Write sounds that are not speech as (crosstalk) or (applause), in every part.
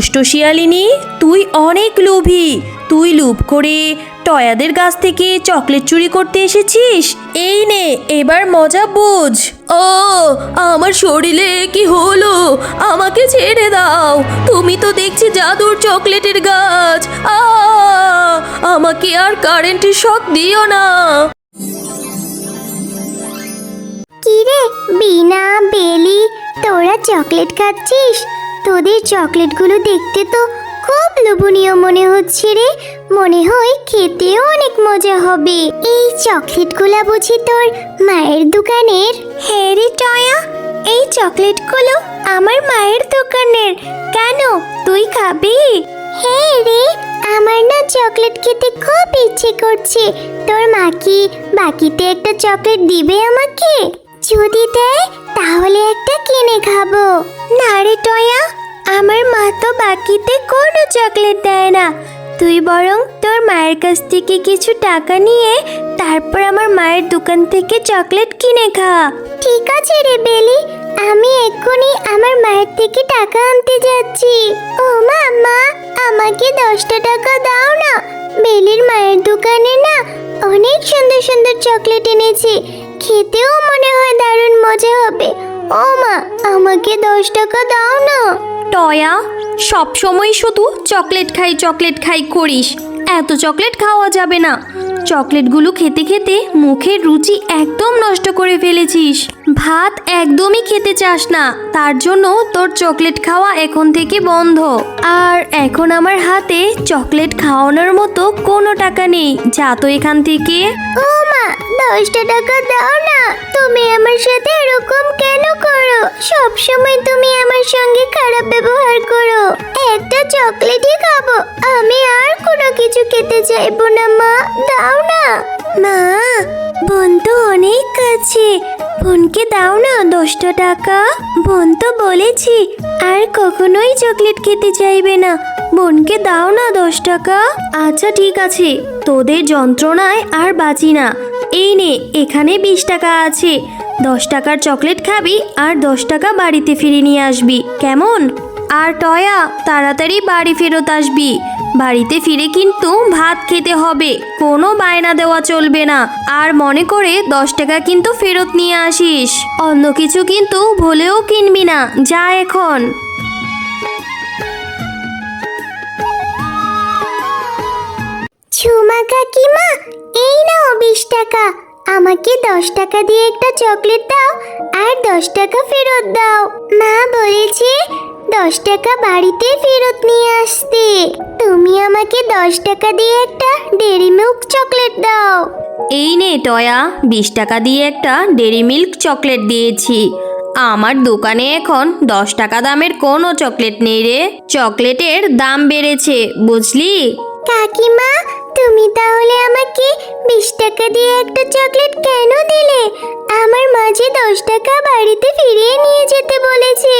দুষ্ট শিয়ালিনী, তুই অনেক লোভী। তুই লোভ করে টয়াদের গাছ থেকে চকলেট চুরি করতে এসেছিস? এই নে, এবার মজা বুঝ। ও, আমার শরীরে কি হলো? আমাকে ছেড়ে দাও। তুমি তো দেখছি জাদুর চকলেটের গাছ। আ, আমাকে আর কারেন্টের শখ দিও না। কিরে, বিনা বেলি, তোরা চকলেট খাচ্ছিস? তোদের চকলেটগুলো দেখতে তো খুব লোভনীয় মনে হচ্ছে রে। মনে হয় খেতেও অনেক মজা হবে। এই চকলেটগুলো বুঝি তোর মায়ের দোকানের? হ্যাঁ রে টয়া, এই চকলেটগুলো আমার মায়ের দোকানের। কেন, তুই খাবি? হ্যাঁ রে, আমার না চকলেট খেতে খুব ইচ্ছে করছে। তোর মা কি বাকিতে একটা চকলেট দিবে আমাকে? যদি দেয়, তাহলে একটা কিনে খাব। না রে টয়া, আমার মা তো বাকিতে কোনো চকলেট দেয় না। তুই বরং তোর মায়ের কাছ থেকে কিছু টাকা নিয়ে তারপর আমার মায়ের দোকান থেকে চকলেট কিনে খা। ঠিক আছে রে বেলি, আমি এক্ষুনি আমার মায়ের থেকে টাকা আনতে যাচ্ছি। ও মা মা, আমাকে দশটা টাকা দাও না। বেলির মায়ের দোকানে না অনেক সুন্দর সুন্দর চকলেট এনেছি। খেতেও মনে হয় দারুণ মজা হবে। ও মা আমাকে দশ টাকা দাও না। টয়া সব সময় শুধু চকলেট খাই চকলেট খাই করিস। এত চকলেট খাওয়া যাবে না। চকলেটগুলো খেতে খেতে মুখের রুচি একদম নষ্ট করে ফেলেছিস। ভাত একদমই খেতে চাস না। তার জন্য তোর চকলেট খাওয়া এখন থেকে বন্ধ। আর এখন আমার হাতে চকলেট খাওয়ানোর মতো কোনো টাকা নেই। যা তো এখান থেকে। ও মা দশটা টাকা দাও না। তুমি আমার সাথে এরকম কেন করো? সব সময় তুমি আমার সঙ্গে খারাপ ব্যবহার করো। একটা চকলেটই খাব। আমি আর কোনো কিছু খেতে চাইব না, মা। দাও না। মা, বোন তো অনেক কাছে। বোনকে দাও না দশটা টাকা। বোন তো বলেছি, আর কখনোই চকলেট খেতে চাইবে না। বোনকে দাও না দশ টাকা। আচ্ছা ঠিক আছে। তোদের যন্ত্রণায় আর বাঁচি না। এই নে, এখানে বিশ টাকা আছে। দশ টাকার চকলেট খাবি আর দশ টাকা বাড়িতে ফিরে নিয়ে আসবি। কেমন? আর টয়া, তাড়াতাড়ি বাড়ি ফেরত আসবি। বাড়িতে ফিরে কিন্তু ভাত খেতে হবে, কোনো বায়না দেওয়া চলবে না। আর মনে করে দশ টাকা কিন্তু ফেরত নিয়ে আসিস। অন্য কিছু কিন্তু ভুলেও কিনবি না, যা এখন। ঝুমা কাকিমা এই নাও বিশ টাকা। আমাকে দশ টাকা দিয়ে একটা চকলেট দাও আর দশ টাকা ফেরত দাও। মা বলেছে দশ টাকা বাড়িতে ফেরত নিয়ে আসতে। তুমি আমাকে দশ টাকা দিয়ে একটা ডেরি মিল্ক চকলেট দাও। এই নে টয়া বিশ টাকা দিয়ে একটা ডেরি মিল্ক চকলেট দিয়েছি। আমার দোকানে এখন দশ টাকা দামের কোনো চকলেট নেই রে। চকলেটের দাম বেড়েছে বুঝলি? কাকিমা তুমি তাহলে আমাকে বিশ টাকা দিয়ে একটা চকলেট কেন দিলে? আমার মাঝে দশ টাকা বাড়িতে ফিরিয়ে নিয়ে যেতে বলেছে।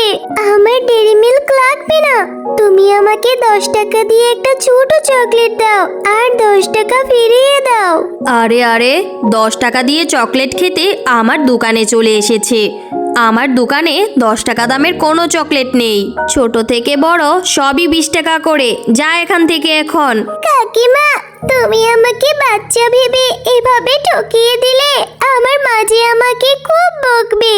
আমার ডেরি মিল্ক লাগবে না। তুমি আমাকে দশ টাকা দিয়ে একটা ছোট চকলেট দাও আর দশ টাকা ফিরিয়ে দাও। আরে আরে দশ টাকা দিয়ে চকলেট খেতে আমার দোকানে চলে এসেছে। আমার দোকানে দশ টাকা দামের কোনো চকলেট নেই। ছোট থেকে বড় সবই বিশ টাকা করে। যা এখান থেকে এখন। কাকিমা তুমি আমাকে বাচ্চা ভেবে এভাবে ঠকিয়ে দিলে আমার মাঝে আমাকে খুব বকবে।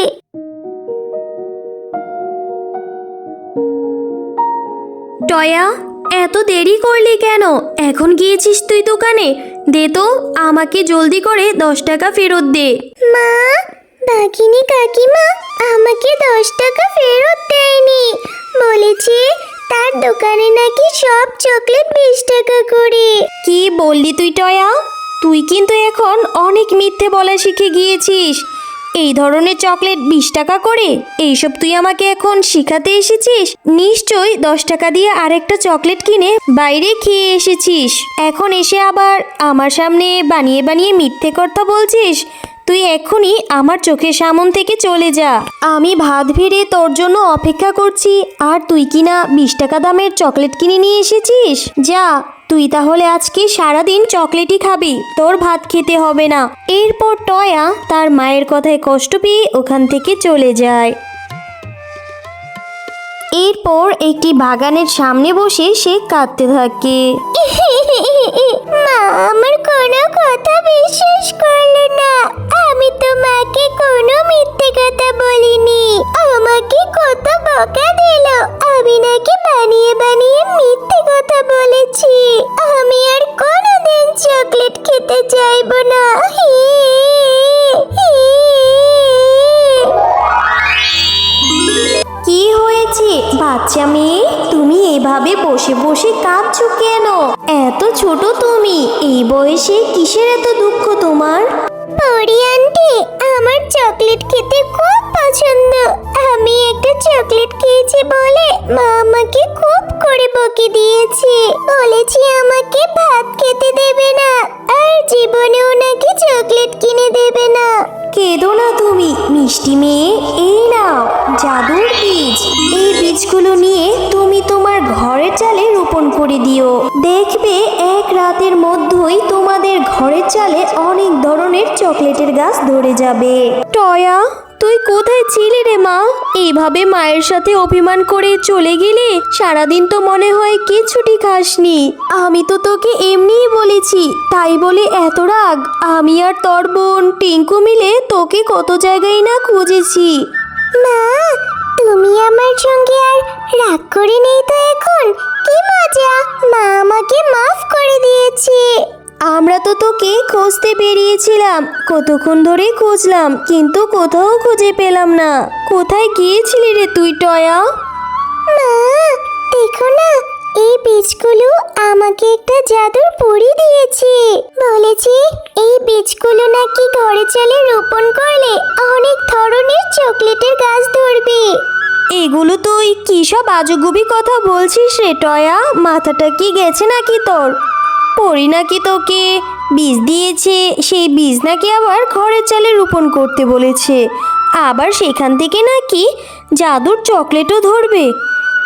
টয়া এত দেরি করলি কেন? এখন গিয়েছিস তুই দোকানে? দে তো আমাকে জলদি করে দশ টাকা ফেরত দে। মা বাঘিনী কাকিমা আমাকে দশ টাকা ফেরত দেয়নি। বলেছে তার দোকানে নাকি সব চকলেট বিশ টাকা করে। কি বললি তুই, টয়া? তুই কিন্তু এখন অনেক মিথ্যে বলা শিখে গিয়েছিস। এই ধরনের চকলেট বিশ টাকা করে, এইসব তুই আমাকে এখন শিখাতে এসেছিস? নিশ্চয়ই দশ টাকা দিয়ে আরেকটা চকলেট কিনে বাইরে খেয়ে এসেছিস। এখন এসে আবার আমার সামনে বানিয়ে বানিয়ে মিথ্যে কথা বলছিস? তুই এক্ষুনি আমার চোখের সামন থেকে চলে যা। আমি ভাত ভিড়ে তোর জন্য অপেক্ষা করছি। আর তুই কিনা বিশ টাকা দামের চকলেট কিনে নিয়ে এসেছিস? যা, তুই তাহলে আজকে সারাদিন চকলেটই খাবি। তোর ভাত খেতে হবে না। এরপর টয়া তার মায়ের কথায় কষ্ট পেয়ে ওখান থেকে চলে যায়। এরপর একটি বাগানের সামনে বসে সে কাঁদতে থাকে। (laughs) মা, আমার কোনো কথা বিশ্বাস করল না। বাচ্চা মেয়ে, তুমি এভাবে বসে বসে কাঁদছো কেন? এত ছোট তুমি, এই বয়সে কিসের এত দুঃখ তোমার? পরি আন্টি, আমার চকলেট খেতে খুব পছন্দ। আমি একটা চকলেট খেয়েছি বলে মা আমাকে খুব করে বকে দিয়েছে। বলেছি আমাকে ভাত খেতে রাতের মধ্যেই তোমাদের ঘরের চালে অনেক ধরনের চকলেটের গাছ ধরে যাবে। টয়া, তুই কোথায় ছিলি রে মা? এইভাবে মায়ের সাথে অভিমান করে চলে গেলে সারাদিন তো মনে হয় কিছুটি খাসনি। আমি তো তোকে এমনিই বলেছি, তাই বলে এত রাগ। আমি আর তোর বোন টিঙ্কু মিলে তোকে কত জায়গায় না খুঁজেছি। মা, তুমি আমার সঙ্গে আর রাগ করে নেই তো দিয়েছে আমরা তো তোকে খুঁজতে বেরিয়েছিলাম। কতক্ষণ ধরে খুঁজলাম কিন্তু কোথাও খুঁজে পেলাম না। কোথায় গিয়েছিলি রে তুই টয়া? মা দেখো না এই বীজগুলো আমাকে একটা জাদুর পরি দিয়েছে। বলেছে এই বীজগুলো নাকি ঘরে চলে রোপণ করলে অনেক ধরনের চকলেটের গাছ ধরবে। এগুলো তুই কি সব আজগুবি কথা বলছিস রে টয়া? মাথাটা কি গেছে নাকি তোর? পরি নাকি তোকে? বীজ দিয়েছে, সেই বীজ নাকি আবার ঘরের চালে রোপণ করতে বলেছে। আবার সেখান থেকে নাকি জাদুর চকলেটও ধরবে।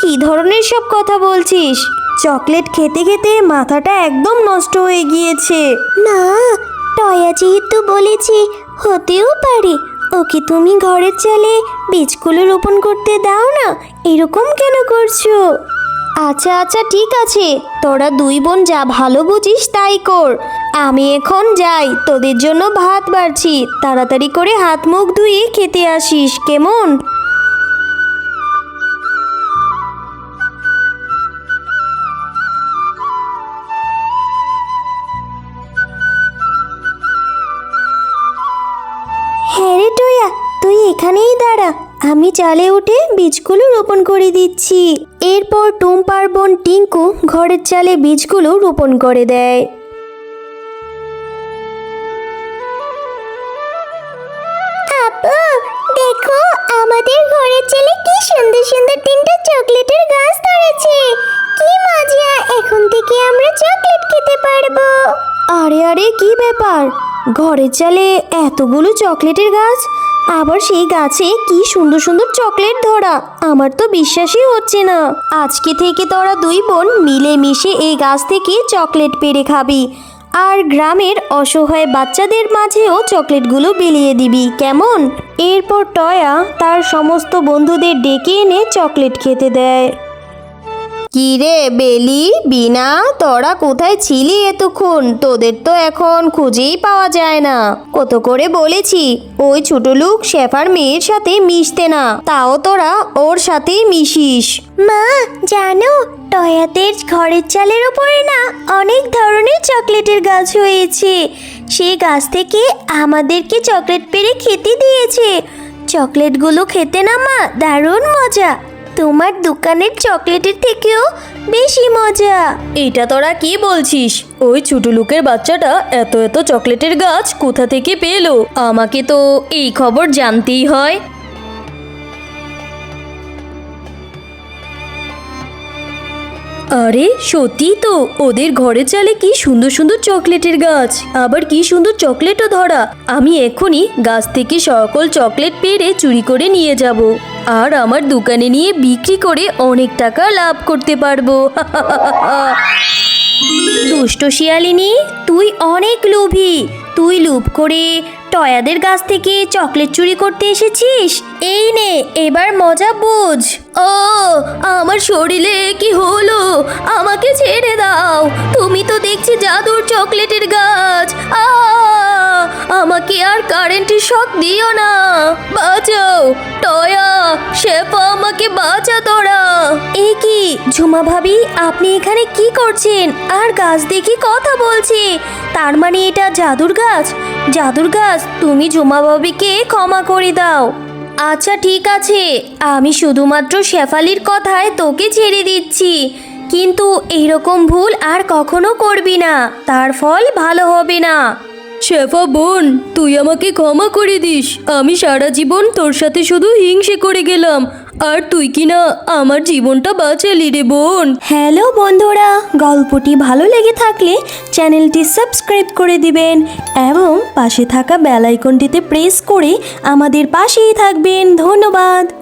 কি ধরনের সব কথা বলছিস? চকলেট খেতে খেতে মাথাটা একদম নষ্ট হয়ে গিয়েছে। না, টয়া যেহেতু বলেছে, হতেও পারে। ওকে তুমি ঘরের চালে বীজগুলো রোপণ করতে দাও না? এরকম কেন করছ? আচ্ছা আচ্ছা ঠিক আছে। তোরা দুই বোন যা ভালো বুঝিস তাই কর। আমি এখন যাই, তোদের জন্য ভাত বাড়ছি। তাড়াতাড়ি করে হাত মুখ ধুয়ে খেতে আসিস, কেমন? হ্যাঁ রে, টয়া, তুই এখানেই দাঁড়া। আমি চালে উঠে বীজগুলো রোপণ করে দিচ্ছি। এরপর টুম্পার বোন টিঙ্কু ঘরের চালে বীজগুলো রোপণ করে দেয়। আপু, দেখো, আমাদের ঘরের ছেলে কি সুন্দর সুন্দর চকলেটের গাছ কি এখন থেকে আমরা চকলেট খেতে পারব। আরে আরে, কি ব্যাপার? ঘরের চালে এতগুলো চকলেটের গাছ? আবার সেই গাছে কি সুন্দর সুন্দর চকলেট ধরা, আমার তো বিশ্বাসই হচ্ছে না। আজকে থেকে তোরা দুই বোন মিলে মিশে এই গাছ থেকে চকলেট পেরে খাবি, আর গ্রামের অসহায় বাচ্চাদের মাঝেও চকলেটগুলো বিলিয়ে দিবি, কেমন? এরপর টয়া তার সমস্ত বন্ধুদের ডেকে এনে চকলেট খেতে দেয়। কি রে বেলি বিনা তোরা কোথায় ছিলি এতক্ষণ? তোদের তো এখন খুঁজেই পাওয়া যায় না। কত করে বলেছি, ওই ছোট লোক শেফার মেয়ের সাথে মিশতে না, তাও তোরা ওর সাথেই মিশিস। মা, জানো টয়াতের ঘরের চালের উপরে না অনেক ধরনের চকলেটের গাছ হয়েছে সেই গাছ থেকে আমাদেরকে চকলেট পেরে খেতে দিয়েছে। চকলেটগুলো খেতে না মা, দারুণ মজা। তোমার দোকানের চকলেটের থেকেও বেশি মজা। এটা তোরা কি বলছিস? ওই ছোট লোকের বাচ্চাটা এত এত চকলেটের গাছ কোথা থেকে পেল? আমাকে তো এই খবর জানতেই হয়। আরে সত্যি তো, ওদের ঘরে চালে কি সুন্দর সুন্দর চকলেটের গাছ। আবার কি সুন্দর চকলেটও ধরা। আমি এখনই গাছ থেকে সকল চকলেট পেড়ে চুরি করে নিয়ে যাব। আর আমার দোকানে নিয়ে বিক্রি করে অনেক টাকা লাভ করতে পারব। (laughs) দুষ্ট শিয়ালিনী, তুই অনেক লোভী। তুই লোভ করে টয়াদের গাছ থেকে চকলেট চুরি করতে এসেছিস? এই নে, এবার মজা বুঝ। ও, আমার শরীরে কি হলো? আমাকে ছেড়ে দাও। তুমি তো দেখছি জাদুর চকলেটের গাছ। আ, আমাকে আর কারেন্টের শখ দিও না। বাঁচাও, টয়া, শেফা, আমাকে বাঁচা তোরা। এই কি, ঝুমা ভাবি, আপনি এখানে কি করছেন? আর গাছ দেখি কথা বলছে। তার মানে এটা জাদুর গাছ? জাদুর গাছ, তুমি ঝুমা ভাবিকে ক্ষমা করে দাও। আচ্ছা ঠিক আছে। আমি শুধুমাত্র শেফালির কথায় তোকে ছেড়ে দিচ্ছি। কিন্তু এইরকম ভুল আর কখনো করবি না। তার ফল ভালো হবে না। শেফা বোন, তুই আমাকে ক্ষমা করে দিস। আমি সারা জীবন তোর সাথে শুধু হিংসে করে গেলাম। আর তুই কি না আমার জীবনটা বাঁচালি রে বোন? হ্যালো বন্ধুরা, গল্পটি ভালো লেগে থাকলে চ্যানেলটি সাবস্ক্রাইব করে দিবেন এবং পাশে থাকা বেল আইকনটিতে প্রেস করে আমাদের পাশেই থাকবেন। ধন্যবাদ।